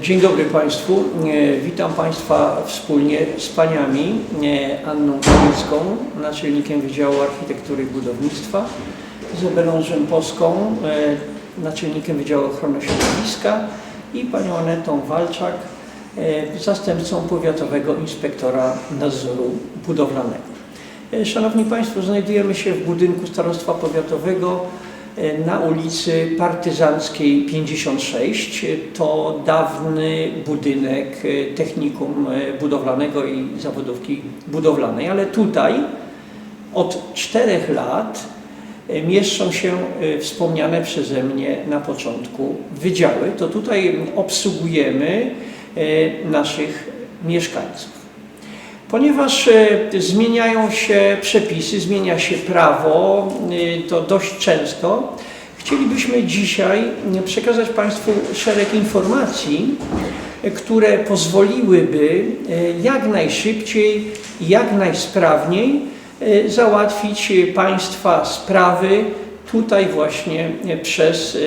Dzień dobry Państwu. E, Witam Państwa wspólnie z Paniami e, Anną Kamińską, naczelnikiem Wydziału Architektury i Budownictwa, Izabelą Rzępowską, e, naczelnikiem Wydziału Ochrony Środowiska i Panią Anetą Walczak, zastępcą Powiatowego Inspektora Nadzoru Budowlanego. Szanowni Państwo, znajdujemy się w budynku Starostwa Powiatowego na ulicy Partyzanckiej 56. To dawny budynek e, technikum e, budowlanego i zawodówki budowlanej, ale tutaj od czterech lat e, mieszczą się wspomniane przeze mnie na początku wydziały. To tutaj obsługujemy naszych mieszkańców. Ponieważ e, zmieniają się przepisy, zmienia się prawo, e, to dość często, chcielibyśmy dzisiaj e, przekazać Państwu szereg informacji, e, które pozwoliłyby jak najszybciej jak najsprawniej załatwić Państwa sprawy tutaj właśnie przez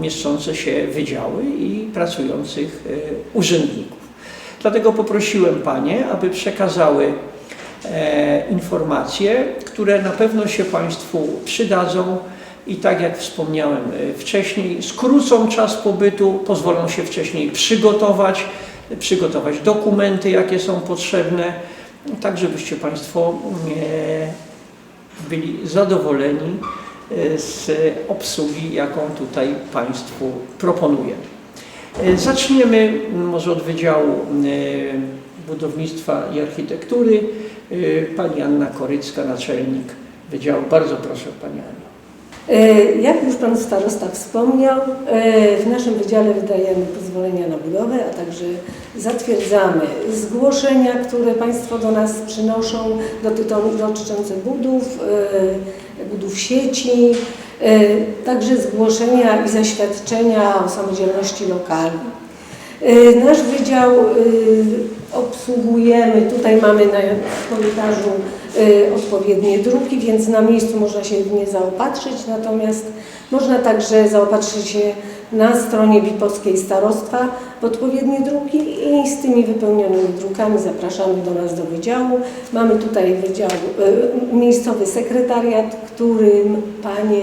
mieszczące się wydziały i pracujących urzędników. Dlatego poprosiłem Panie, aby przekazały e, informacje, które na pewno się Państwu przydadzą i tak jak wspomniałem e, wcześniej, skrócą czas pobytu, pozwolą się wcześniej przygotować, przygotować dokumenty, jakie są potrzebne, tak żebyście Państwo e, byli zadowoleni e, z obsługi, jaką tutaj Państwu proponuję. E, Zaczniemy może od Wydziału e, Budownictwa i Architektury. E, Pani Anna Korycka, naczelnik Wydziału. Bardzo proszę Pani. E, Jak już Pan Starosta wspomniał, w naszym wydziale wydajemy pozwolenia na budowę, a także zatwierdzamy zgłoszenia, które Państwo do nas przynoszą dotyczące budów, budów sieci, także zgłoszenia i zaświadczenia o samodzielności lokalnej. E, Nasz wydział e, obsługujemy, tutaj mamy na korytarzu e, odpowiednie druki, więc na miejscu można się w nie zaopatrzyć, natomiast można także zaopatrzyć się na stronie Bipowskiej Starostwa w odpowiednie druki i z tymi wypełnionymi drukami zapraszamy do nas do wydziału. Mamy tutaj wydział, e, miejscowy sekretariat, którym Panie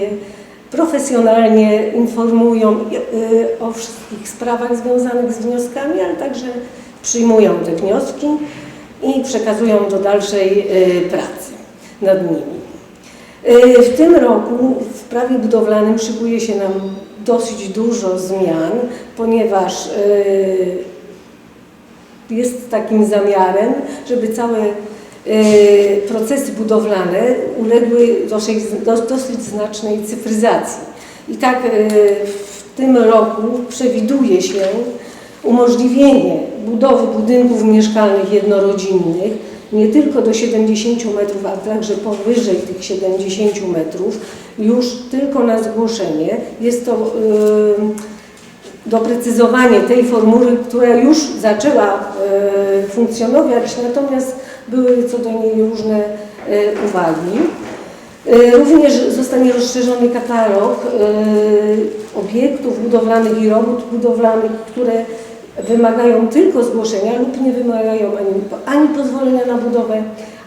profesjonalnie informują y, o wszystkich sprawach związanych z wnioskami, ale także przyjmują te wnioski i przekazują do dalszej pracy nad nimi. W tym roku w prawie budowlanym szykuje się nam dosyć dużo zmian, ponieważ y, jest takim zamiarem, żeby całe y, procesy budowlane uległy dosyć, do- dosyć znacznej cyfryzacji. I tak y, w tym roku przewiduje się umożliwienie budowy budynków mieszkalnych jednorodzinnych nie tylko do 70 metrów, a także powyżej tych 70 metrów, już tylko na zgłoszenie. Jest to y, doprecyzowanie tej formuły, która już zaczęła e, funkcjonować, natomiast były co do niej różne e, uwagi. Również zostanie rozszerzony katalog obiektów budowlanych i robót budowlanych, które wymagają tylko zgłoszenia lub nie wymagają ani, ani pozwolenia na budowę,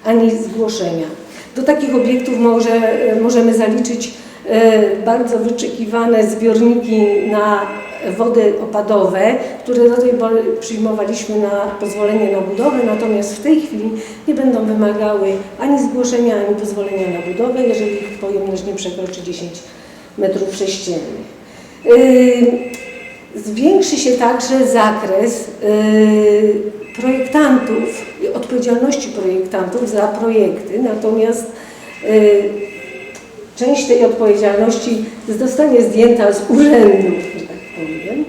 ani zgłoszenia. Do takich obiektów może, możemy zaliczyć e, bardzo wyczekiwane zbiorniki na wody opadowe, które do tej pory przyjmowaliśmy na pozwolenie na budowę, natomiast w tej chwili nie będą wymagały ani zgłoszenia, ani pozwolenia na budowę, jeżeli ich pojemność nie przekroczy 10 metrów sześciennych. Zwiększy się także zakres yy, projektantów, i odpowiedzialności projektantów za projekty, natomiast yy, część tej odpowiedzialności zostanie zdjęta z urzędu, że tak powiem. Yy,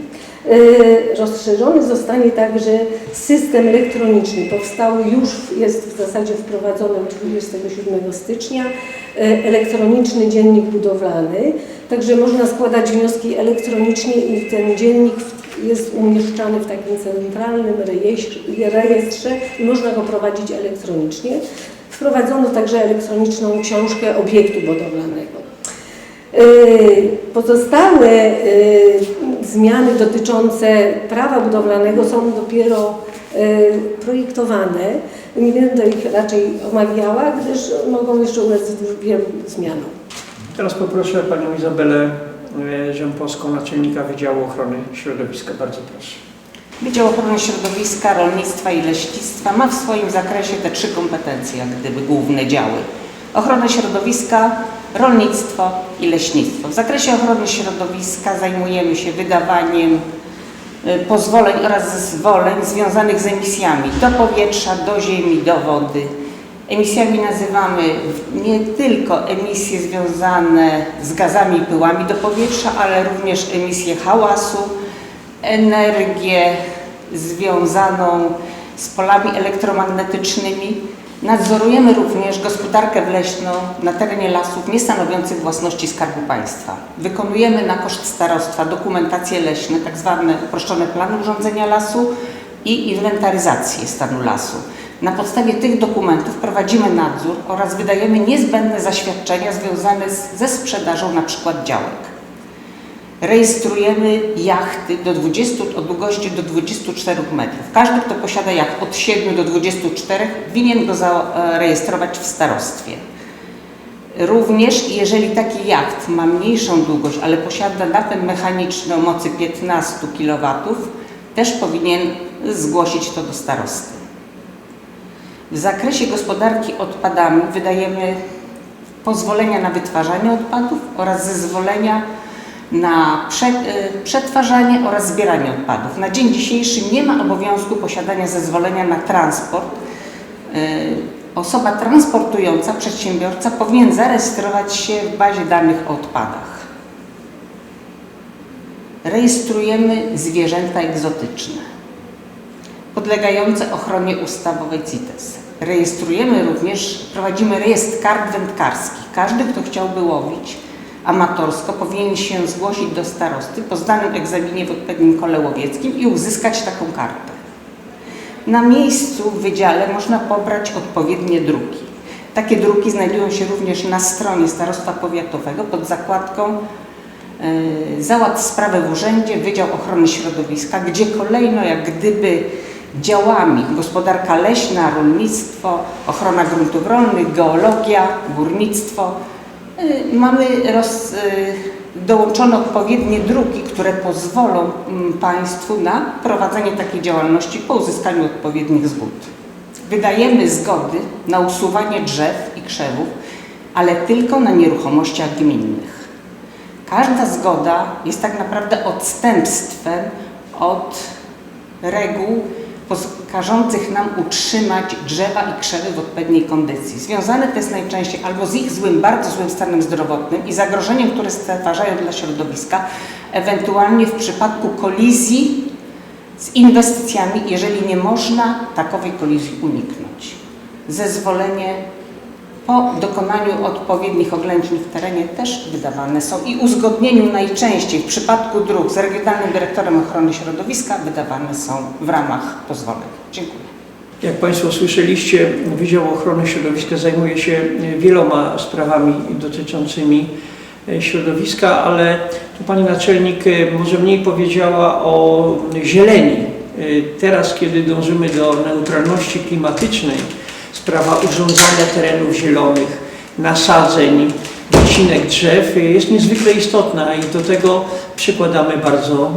Rozszerzony zostanie także system elektroniczny. Powstały już, jest w zasadzie wprowadzony od 27 stycznia yy, elektroniczny dziennik budowlany. Także można składać wnioski elektronicznie i ten dziennik jest umieszczany w takim centralnym rejestrze, i można go prowadzić elektronicznie. Wprowadzono także elektroniczną książkę obiektu budowlanego. Yy, Pozostałe zmiany dotyczące prawa budowlanego są dopiero e, projektowane. Nie będę ich raczej omawiała, gdyż mogą jeszcze ulec wielu zmianom. Teraz poproszę Panią Izabelę e, Rzępowską, naczelnika Wydziału Ochrony Środowiska. Bardzo proszę. Wydział Ochrony Środowiska, Rolnictwa i Leśnictwa ma w swoim zakresie te trzy kompetencje, jak gdyby główne działy. Ochronę środowiska, rolnictwo i leśnictwo. W zakresie ochrony środowiska zajmujemy się wydawaniem y, pozwoleń oraz zezwoleń związanych z emisjami do powietrza, do ziemi, do wody. Emisjami nazywamy nie tylko emisje związane z gazami i pyłami do powietrza, ale również emisje hałasu, energię związaną z polami elektromagnetycznymi. Nadzorujemy również gospodarkę wleśną na terenie lasów niestanowiących własności Skarbu Państwa. Wykonujemy na koszt starostwa dokumentacje leśne, tak zwane uproszczone plany urządzenia lasu i inwentaryzację stanu lasu. Na podstawie tych dokumentów prowadzimy nadzór oraz wydajemy niezbędne zaświadczenia związane ze sprzedażą np. działek. Rejestrujemy jachty do 20, o długości do 24 metrów. Każdy, kto posiada jacht od 7 do 24, winien go zarejestrować w starostwie. Również jeżeli taki jacht ma mniejszą długość, ale posiada napęd mechaniczny o mocy 15 kW, też powinien zgłosić to do starosty. W zakresie gospodarki odpadami wydajemy pozwolenia na wytwarzanie odpadów oraz zezwolenia na y, przetwarzanie oraz zbieranie odpadów. Na dzień dzisiejszy nie ma obowiązku posiadania zezwolenia na transport. Y, Osoba transportująca, przedsiębiorca powinien zarejestrować się w bazie danych o odpadach. Rejestrujemy zwierzęta egzotyczne podlegające ochronie ustawowej CITES. Rejestrujemy również, prowadzimy rejestr kart wędkarskich. Każdy, kto chciałby łowić amatorsko, powinien się zgłosić do starosty po zdanym egzaminie w odpowiednim kole łowieckim i uzyskać taką kartę. Na miejscu w wydziale można pobrać odpowiednie druki. Takie druki znajdują się również na stronie Starostwa Powiatowego pod zakładką e, Załatw sprawę w urzędzie, Wydział Ochrony Środowiska, gdzie kolejno jak gdyby działami gospodarka leśna, rolnictwo, ochrona gruntów rolnych, geologia, górnictwo mamy roz, y, dołączone odpowiednie druki, które pozwolą mm, Państwu na prowadzenie takiej działalności po uzyskaniu odpowiednich zgód. Wydajemy zgody na usuwanie drzew i krzewów, ale tylko na nieruchomościach gminnych. Każda zgoda jest tak naprawdę odstępstwem od reguł każących nam utrzymać drzewa i krzewy w odpowiedniej kondycji. Związane to jest najczęściej albo z ich złym, bardzo złym stanem zdrowotnym i zagrożeniem, które stwarzają dla środowiska, ewentualnie w przypadku kolizji z inwestycjami, jeżeli nie można takowej kolizji uniknąć. Zezwolenie po dokonaniu odpowiednich oględzin w terenie też wydawane są i uzgodnieniu najczęściej w przypadku dróg z Regionalnym Dyrektorem Ochrony Środowiska wydawane są w ramach pozwoleń. Dziękuję. Jak Państwo słyszeliście, Wydział Ochrony Środowiska zajmuje się wieloma sprawami dotyczącymi e, środowiska, ale tu Pani Naczelnik e, może mniej powiedziała o zieleni. E, Teraz, kiedy dążymy do neutralności klimatycznej, sprawa urządzania terenów zielonych, nasadzeń, wycinek drzew jest niezwykle istotna i do tego przykładamy bardzo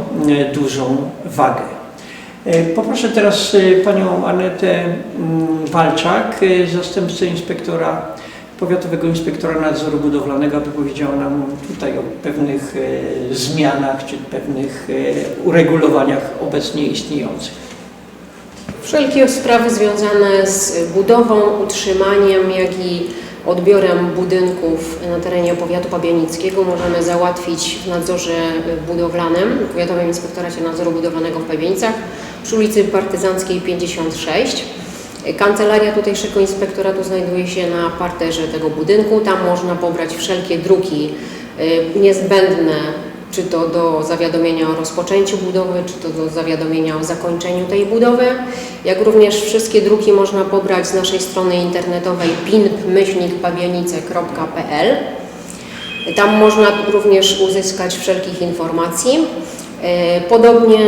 dużą wagę. E, Poproszę teraz e, panią Anetę mm, Walczak, e, zastępcę inspektora, powiatowego inspektora nadzoru budowlanego, aby powiedziała nam tutaj o pewnych zmianach czy pewnych uregulowaniach obecnie istniejących. Wszelkie sprawy związane z budową, utrzymaniem, jak i odbiorem budynków na terenie powiatu pabianickiego możemy załatwić w nadzorze budowlanym, Powiatowym Inspektoracie Nadzoru Budowlanego w Pabianicach przy ulicy Partyzanckiej 56. Kancelaria tutejszego inspektoratu znajduje się na parterze tego budynku. Tam można pobrać wszelkie druki y, niezbędne czy to do zawiadomienia o rozpoczęciu budowy, czy to do zawiadomienia o zakończeniu tej budowy, jak również wszystkie druki można pobrać z naszej strony internetowej pinp-pabianice.pl. Tam można również uzyskać wszelkich informacji. E, Podobnie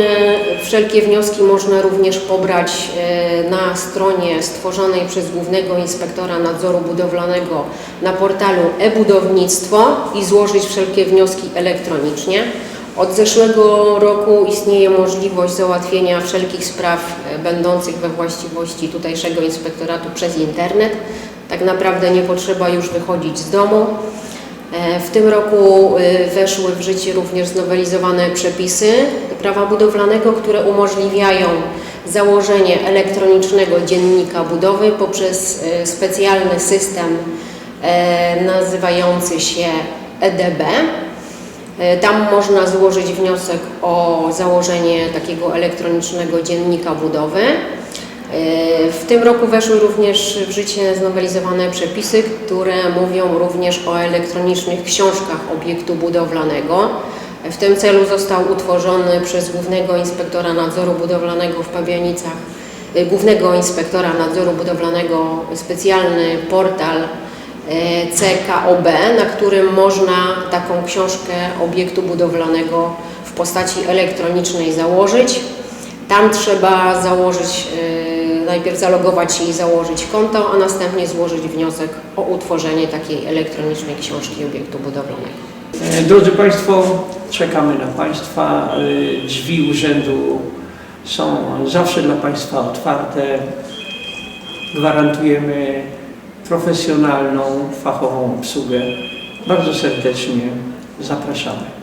wszelkie wnioski można również pobrać e, na stronie stworzonej przez Głównego Inspektora Nadzoru Budowlanego na portalu e-budownictwo i złożyć wszelkie wnioski elektronicznie. Od zeszłego roku istnieje możliwość załatwienia wszelkich spraw e, będących we właściwości tutejszego inspektoratu przez internet. Tak naprawdę nie potrzeba już wychodzić z domu. E, W tym roku e, weszły w życie również znowelizowane przepisy prawa budowlanego, które umożliwiają założenie elektronicznego dziennika budowy poprzez e, specjalny system nazywający się EDB. Tam można złożyć wniosek o założenie takiego elektronicznego dziennika budowy. E, W tym roku weszły również w życie znowelizowane przepisy, które mówią również o elektronicznych książkach obiektu budowlanego. W tym celu został utworzony przez Głównego Inspektora Nadzoru Budowlanego w Pabianicach, e, Głównego Inspektora Nadzoru Budowlanego specjalny portal e, CKOB, na którym można taką książkę obiektu budowlanego w postaci elektronicznej założyć. Tam trzeba założyć, najpierw zalogować się i założyć konto, a następnie złożyć wniosek o utworzenie takiej elektronicznej książki obiektu budowlanego. E, Drodzy Państwo, czekamy na Państwa. E, Drzwi urzędu są zawsze dla Państwa otwarte. Gwarantujemy profesjonalną, fachową obsługę. Bardzo serdecznie zapraszamy.